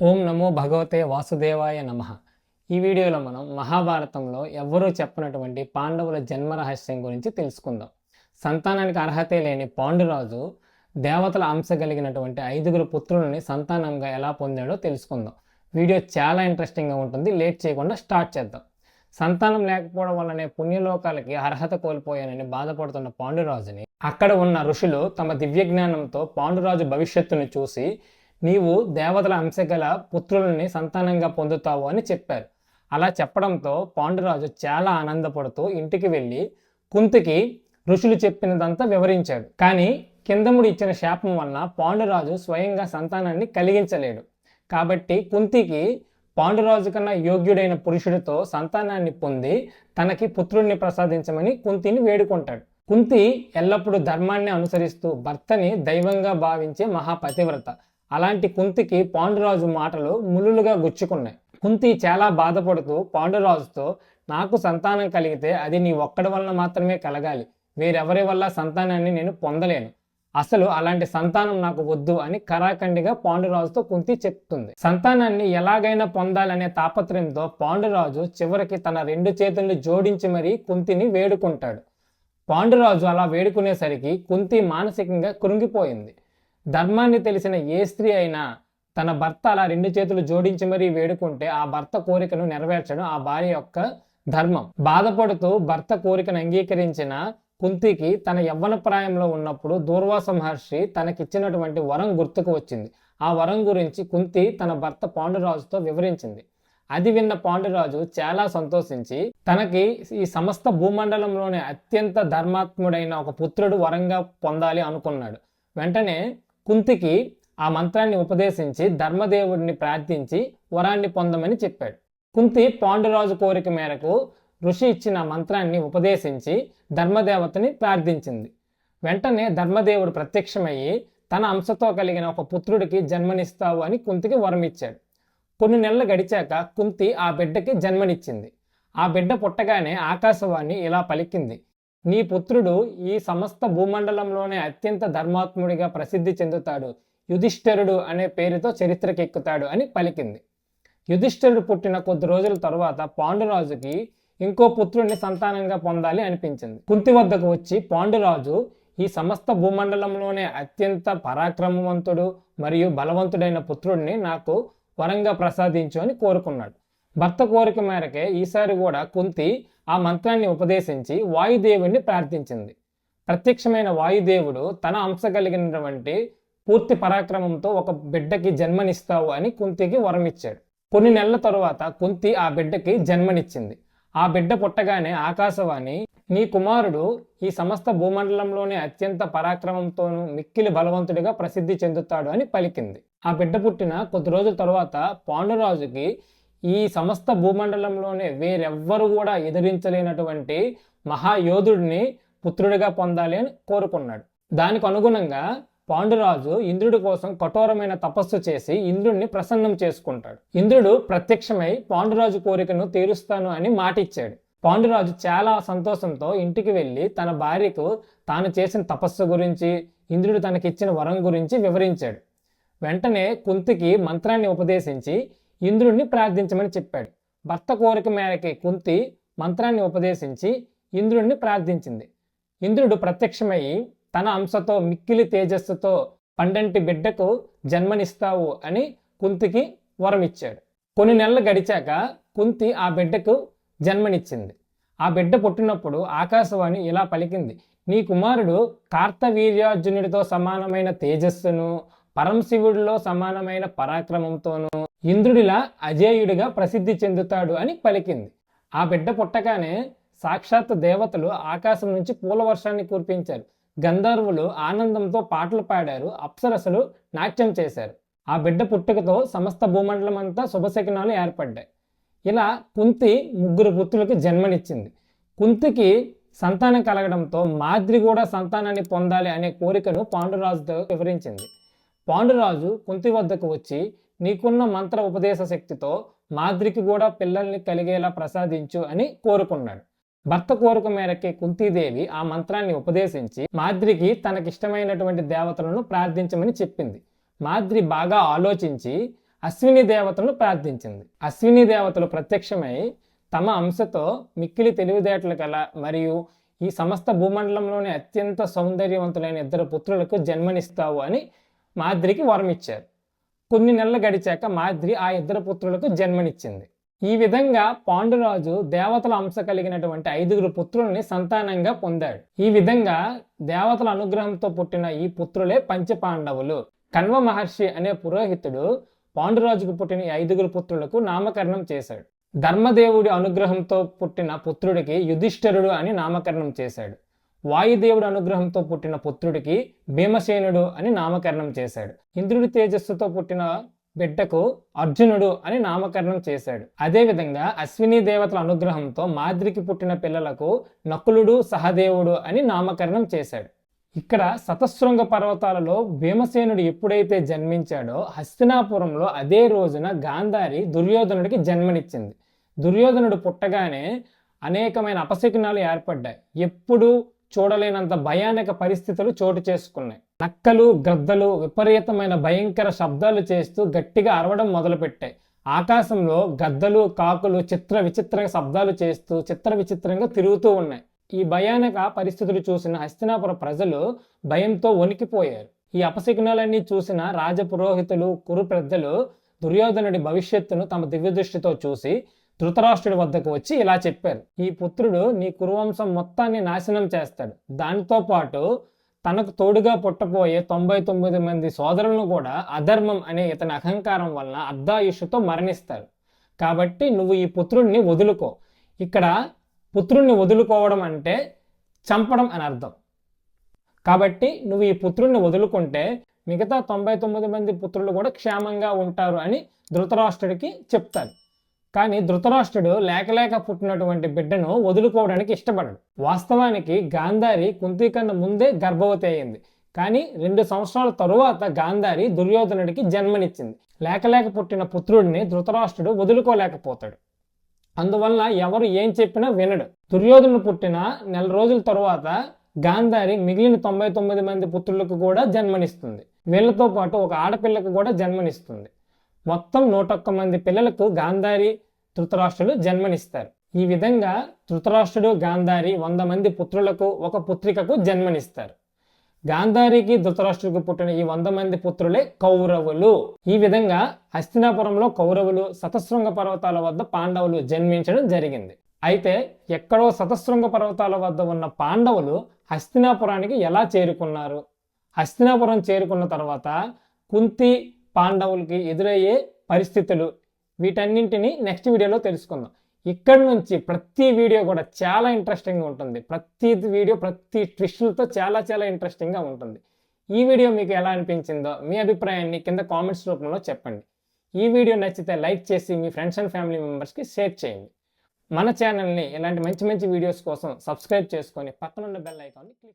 ఓం నమో భగవతే వాసుదేవాయ నమ. ఈ వీడియోలో మనం మహాభారతంలో ఎవ్వరూ చెప్పనటువంటి పాండవుల జన్మ రహస్యం గురించి తెలుసుకుందాం. సంతానానికి అర్హతే లేని పాండురాజు దేవతల అంశ కలిగినటువంటి ఐదుగురు పుత్రులని సంతానంగా ఎలా పొందాడో తెలుసుకుందాం. వీడియో చాలా ఇంట్రెస్టింగ్గా ఉంటుంది. లేట్ చేయకుండా స్టార్ట్ చేద్దాం. సంతానం లేకపోవడం వల్లనే పుణ్యలోకాలకి అర్హత కోల్పోయానని బాధపడుతున్న పాండురాజుని అక్కడ ఉన్న ఋషులు తమ దివ్య జ్ఞానంతో పాండురాజు భవిష్యత్తును చూసి నీవు దేవతల అంశగల పుత్రులని సంతానంగా పొందుతావు అని చెప్పారు. అలా చెప్పడంతో పాండురాజు చాలా ఆనందపడుతూ ఇంటికి వెళ్ళి కుంతికి ఋషులు చెప్పినదంతా వివరించాడు. కానీ కిందముడు ఇచ్చిన శాపం వలన పాండురాజు స్వయంగా సంతానాన్ని కలిగించలేడు. కాబట్టి కుంతికి పాండురాజు కన్నా యోగ్యుడైన పురుషుడితో సంతానాన్ని పొంది తనకి పుత్రుణ్ణి ప్రసాదించమని కుంతిని వేడుకుంటాడు. కుంతి ఎల్లప్పుడూ ధర్మాన్ని అనుసరిస్తూ భర్తని దైవంగా భావించే మహాపతివ్రత. అలాంటి కుంతికి పాండురాజు మాటలు ములులుగా గుచ్చుకున్నాయి. కుంతి చాలా బాధపడుతూ పాండురాజుతో నాకు సంతానం కలిగితే అది నీ ఒక్కడి వలన మాత్రమే కలగాలి. వేరెవరి వల్ల సంతానాన్ని నేను పొందలేను. అసలు అలాంటి సంతానం నాకు వద్దు అని కరాఖండిగా పాండురాజుతో కుంతి చెప్తుంది. సంతానాన్ని ఎలాగైనా పొందాలనే తాపత్రయంతో పాండురాజు చివరికి తన రెండు చేతుల్ని జోడించి మరీ కుంతిని వేడుకుంటాడు. పాండురాజు అలా వేడుకునేసరికి కుంతి మానసికంగా కృంగిపోయింది. ధర్మాన్ని తెలిసిన ఏ స్త్రీ అయినా తన భర్త అలా రెండు చేతులు జోడించి మరీ వేడుకుంటే ఆ భర్త కోరికను నెరవేర్చడం ఆ భార్య యొక్క ధర్మం. బాధపడుతూ భర్త కోరికను అంగీకరించిన కుంతికి తన యవ్వన ప్రాయంలో ఉన్నప్పుడు దూర్వాస మహర్షి తనకిచ్చినటువంటి వరం గుర్తుకు వచ్చింది. ఆ వరం గురించి కుంతి తన భర్త పాండురాజుతో వివరించింది. అది విన్న పాండురాజు చాలా సంతోషించి తనకి ఈ సమస్త భూమండలంలోనే అత్యంత ధర్మాత్ముడైన ఒక పుత్రుడు వరంగా పొందాలి అనుకున్నాడు. వెంటనే కుంతికి ఆ మంత్రాన్ని ఉపదేశించి ధర్మదేవుడిని ప్రార్థించి వరాన్ని పొందమని చెప్పాడు. కుంతి పాండురాజు కోరిక మేరకు ఋషి ఇచ్చిన మంత్రాన్ని ఉపదేశించి ధర్మదేవతని ప్రార్థించింది. వెంటనే ధర్మదేవుడు ప్రత్యక్షమయ్యి తన అంశతో కలిగిన ఒక పుత్రుడికి జన్మనిస్తావు అని కుంతికి వరం ఇచ్చాడు కొన్ని నెలలు గడిచాక కుంతి ఆ బిడ్డకి జన్మనిచ్చింది. ఆ బిడ్డ పుట్టగానే ఆకాశవాణి ఇలా పలికింది. నీ పుత్రుడు ఈ సమస్త భూమండలంలోనే అత్యంత ధర్మాత్ముడిగా ప్రసిద్ధి చెందుతాడు. యుధిష్ఠరుడు అనే పేరుతో చరిత్రకెక్కుతాడు అని పలికింది. యుధిష్ఠరుడు పుట్టిన కొద్ది రోజుల తరువాత పాండురాజుకి ఇంకో పుత్రుడిని సంతానంగా పొందాలి అనిపించింది. కుంతి వద్దకు వచ్చి పాండురాజు ఈ సమస్త భూమండలంలోనే అత్యంత పరాక్రమవంతుడు మరియు బలవంతుడైన పుత్రుడిని నాకు వరంగా ప్రసాదించు అని కోరుకున్నాడు. భర్త కోరిక మేరకే ఈసారి కూడా కుంతి ఆ మంత్రాన్ని ఉపదేశించి వాయుదేవుణ్ణి ప్రార్థించింది. ప్రత్యక్షమైన వాయుదేవుడు తన అంశ కలిగినటువంటి పూర్తి పరాక్రమంతో ఒక బిడ్డకి జన్మనిస్తావు అని కుంతికి వరం ఇచ్చాడు కొన్ని నెలల తరువాత కుంతి ఆ బిడ్డకి జన్మనిచ్చింది. ఆ బిడ్డ పుట్టగానే ఆకాశవాణి నీ కుమారుడు ఈ సమస్త భూమండలంలోనే అత్యంత పరాక్రమంతోనూ మిక్కిలి బలవంతుడిగా ప్రసిద్ధి చెందుతాడు అని పలికింది. ఆ బిడ్డ పుట్టిన కొద్ది రోజుల తర్వాత పాండురాజుకి ఈ సమస్త భూమండలంలోనే వేరెవ్వరు కూడా ఎదిరించలేనటువంటి మహాయోధుడిని పుత్రుడిగా పొందాలి అని కోరుకున్నాడు. దానికి అనుగుణంగా పాండురాజు ఇంద్రుడి కోసం కఠోరమైన తపస్సు చేసి ఇంద్రుడిని ప్రసన్నం చేసుకుంటాడు. ఇంద్రుడు ప్రత్యక్షమై పాండురాజు కోరికను తీరుస్తాను అని మాటిచ్చాడు. పాండురాజు చాలా సంతోషంతో ఇంటికి వెళ్ళి తన భార్యకు తాను చేసిన తపస్సు గురించి ఇంద్రుడు తనకిచ్చిన వరం గురించి వివరించాడు. వెంటనే కుంతికి మంత్రాన్ని ఉపదేశించి ఇంద్రుణ్ణి ప్రార్థించమని చెప్పాడు. భర్త కోరిక మేరకి కుంతి మంత్రాన్ని ఉపదేశించి ఇంద్రుణ్ణి ప్రార్థించింది. ఇంద్రుడు ప్రత్యక్షమయ్యి తన అంశతో మిక్కిలి తేజస్సుతో పండంటి బిడ్డకు జన్మనిస్తావు అని కుంతికి వరం ఇచ్చాడు కొన్ని నెలలు గడిచాక కుంతి ఆ బిడ్డకు జన్మనిచ్చింది. ఆ బిడ్డ పుట్టినప్పుడు ఆకాశవాణి ఇలా పలికింది. నీ కుమారుడు కార్తవీర్యార్జునుడితో సమానమైన తేజస్సును పరమశివుడిలో సమానమైన పరాక్రమంతోనూ ఇంద్రుడిలా అజేయుడిగా ప్రసిద్ధి చెందుతాడు అని పలికింది. ఆ బిడ్డ పుట్టగానే సాక్షాత్ దేవతలు ఆకాశం నుంచి పూల వర్షాన్ని కురిపించారు. గంధర్వులు ఆనందంతో పాటలు పాడారు అప్సరసలు నాట్యం చేశారు. ఆ బిడ్డ పుట్టుకతో సమస్త భూమండలం అంతా శుభశకనాలు ఏర్పడ్డాయి. ఇలా కుంతి ముగ్గురు పుత్రులకు జన్మనిచ్చింది. కుంతికి సంతానం కలగడంతో మాద్రి కూడా సంతానాన్ని పొందాలి అనే కోరికను పాండురాజుతో వివరించింది. పాండురాజు కుంతి వద్దకు వచ్చి నీకున్న మంత్ర ఉపదేశ శక్తితో మాద్రికి కూడా పిల్లల్ని కలిగేలా ప్రసాదించు అని కోరుకున్నాడు. భర్త కోరిక మేరకే కుంతీదేవి ఆ మంత్రాన్ని ఉపదేశించి మాద్రికి తనకిష్టమైనటువంటి దేవతలను ప్రార్థించమని చెప్పింది. మాద్రి బాగా ఆలోచించి అశ్విని దేవతను ప్రార్థించింది. అశ్విని దేవతలు ప్రత్యక్షమై తమ అంశతో మిక్కిలి తెలివితేటలు గల మరియు ఈ సమస్త భూమండలంలోని అత్యంత సౌందర్యవంతులైన ఇద్దరు పుత్రులకు జన్మనిస్తావు అని మాద్రికి వరం ఇచ్చారు కొన్ని నెలలు గడిచాక మాద్రి ఆ ఇద్దరు పుత్రులకు జన్మనిచ్చింది. ఈ విధంగా పాండురాజు దేవతల అంశ కలిగినటువంటి ఐదుగురు పుత్రుల్ని సంతానంగా పొందాడు. ఈ విధంగా దేవతల అనుగ్రహంతో పుట్టిన ఈ పుత్రులే పంచపాండవులు. కన్వ మహర్షి అనే పురోహితుడు పాండురాజుకు పుట్టిన ఈ ఐదుగురు పుత్రులకు నామకరణం చేశాడు. ధర్మదేవుడి అనుగ్రహంతో పుట్టిన పుత్రుడికి యుధిష్ఠరుడు అని నామకరణం చేశాడు. వాయుదేవుడు అనుగ్రహంతో పుట్టిన పుత్రుడికి భీమసేనుడు అని నామకరణం చేశాడు. ఇంద్రుడి తేజస్సుతో పుట్టిన బిడ్డకు అర్జునుడు అని నామకరణం చేశాడు. అదేవిధంగా అశ్విని దేవతల అనుగ్రహంతో మాద్రికి పుట్టిన పిల్లలకు నకులుడు సహదేవుడు అని నామకరణం చేశాడు. ఇక్కడ సతశృంగ పర్వతాలలో భీమసేనుడు ఎప్పుడైతే జన్మించాడో హస్తినాపురంలో అదే రోజున గాంధారి దుర్యోధనుడికి జన్మనిచ్చింది. దుర్యోధనుడు పుట్టగానే అనేకమైన అపశకునాలు ఏర్పడ్డాయి. ఎప్పుడు చూడలేనంత భయానక పరిస్థితులు చోటు చేసుకున్నాయి. నక్కలు గ్రద్దలు విపరీతమైన భయంకర శబ్దాలు చేస్తూ గట్టిగా అరవడం మొదలుపెట్టాయి. ఆకాశంలో గద్దలు కాకులు చిత్ర విచిత్ర శబ్దాలు చేస్తూ చిత్ర విచిత్రంగా తిరుగుతూ ఉన్నాయి. ఈ భయానక పరిస్థితులు చూసిన హస్తినాపుర ప్రజలు భయంతో వణికిపోయారు. ఈ అపశకునాలన్నీ చూసిన రాజపురోహితులు కురు పెద్దలు దుర్యోధనుడి భవిష్యత్తును తమ దివ్య దృష్టితో చూసి ధృతరాష్ట్రుడి వద్దకు వచ్చి ఇలా చెప్పారు. ఈ పుత్రుడు నీ కురువంశం మొత్తాన్ని నాశనం చేస్తాడు. దానితో పాటు తనకు తోడుగా పుట్టబోయే తొంభై తొమ్మిది మంది సోదరులను కూడా అధర్మం అనే ఇతని అహంకారం వలన అర్ధాయుషుతో మరణిస్తారు. కాబట్టి నువ్వు ఈ పుత్రుణ్ణి వదులుకో. ఇక్కడ పుత్రుణ్ణి వదులుకోవడం అంటే చంపడం అని అర్థం. కాబట్టి నువ్వు ఈ పుత్రుణ్ణి వదులుకుంటే మిగతా తొంభై తొమ్మిది మంది పుత్రులు కూడా క్షేమంగా ఉంటారు అని ధృతరాష్ట్రుడికి చెప్తారు. కానీ ధృతరాష్ట్రుడు లేకలేక పుట్టినటువంటి బిడ్డను వదులుకోవడానికి ఇష్టపడడు. వాస్తవానికి గాంధారి కుంతి కన్నా ముందే గర్భవతి అయింది కానీ రెండు సంవత్సరాల తరువాత గాంధారి దుర్యోధనుడికి జన్మనిచ్చింది. లేకలేక పుట్టిన పుత్రుడిని ధృతరాష్ట్రుడు వదులుకోలేకపోతాడు. అందువల్ల ఎవరు ఏం చెప్పినా వినడు. దుర్యోధనుడు పుట్టిన నెల రోజుల తరువాత గాంధారి మిగిలిన తొంభై తొమ్మిది మంది పుత్రులకు కూడా జన్మనిస్తుంది. వీళ్ళతో పాటు ఒక ఆడపిల్లకు కూడా జన్మనిస్తుంది. మొత్తం నూటొక్క మంది పిల్లలకు గాంధారి ధృతరాష్ట్రుడు జన్మనిస్తారు. ఈ విధంగా ధృతరాష్ట్రుడు గాంధారి వంద మంది పుత్రులకు ఒక పుత్రికకు జన్మనిస్తారు. గాంధారికి ధృతరాష్ట్రుడికి పుట్టిన ఈ వంద మంది పుత్రులే కౌరవులు. ఈ విధంగా హస్తినాపురంలో కౌరవులు సతశృంగ పర్వతాల వద్ద పాండవులు జన్మించడం జరిగింది. అయితే ఎక్కడో సతశృంగ పర్వతాల వద్ద ఉన్న పాండవులు హస్తినాపురానికి ఎలా చేరుకున్నారు? హస్తినాపురం చేరుకున్న తర్వాత కుంతి పాండవులకి ఎదురయ్యే పరిస్థితులు వీటన్నింటినీ నెక్స్ట్ వీడియోలో తెలుసుకుందాం. ఇక్కడ నుంచి ప్రతి వీడియో కూడా చాలా ఇంట్రెస్టింగ్గా ఉంటుంది. ప్రతి వీడియో ప్రతి ట్విస్టులతో చాలా చాలా ఇంట్రెస్టింగ్గా ఉంటుంది. ఈ వీడియో మీకు ఎలా అనిపించిందో మీ అభిప్రాయాన్ని కింద కామెంట్స్ రూపంలో చెప్పండి. ఈ వీడియో నచ్చితే లైక్ చేసి మీ ఫ్రెండ్స్ అండ్ ఫ్యామిలీ మెంబర్స్కి షేర్ చేయండి. మన ఛానల్ని ఇలాంటి మంచి మంచి వీడియోస్ కోసం సబ్స్క్రైబ్ చేసుకొని పక్కనున్న బెల్ ఐకాన్ని క్లిక్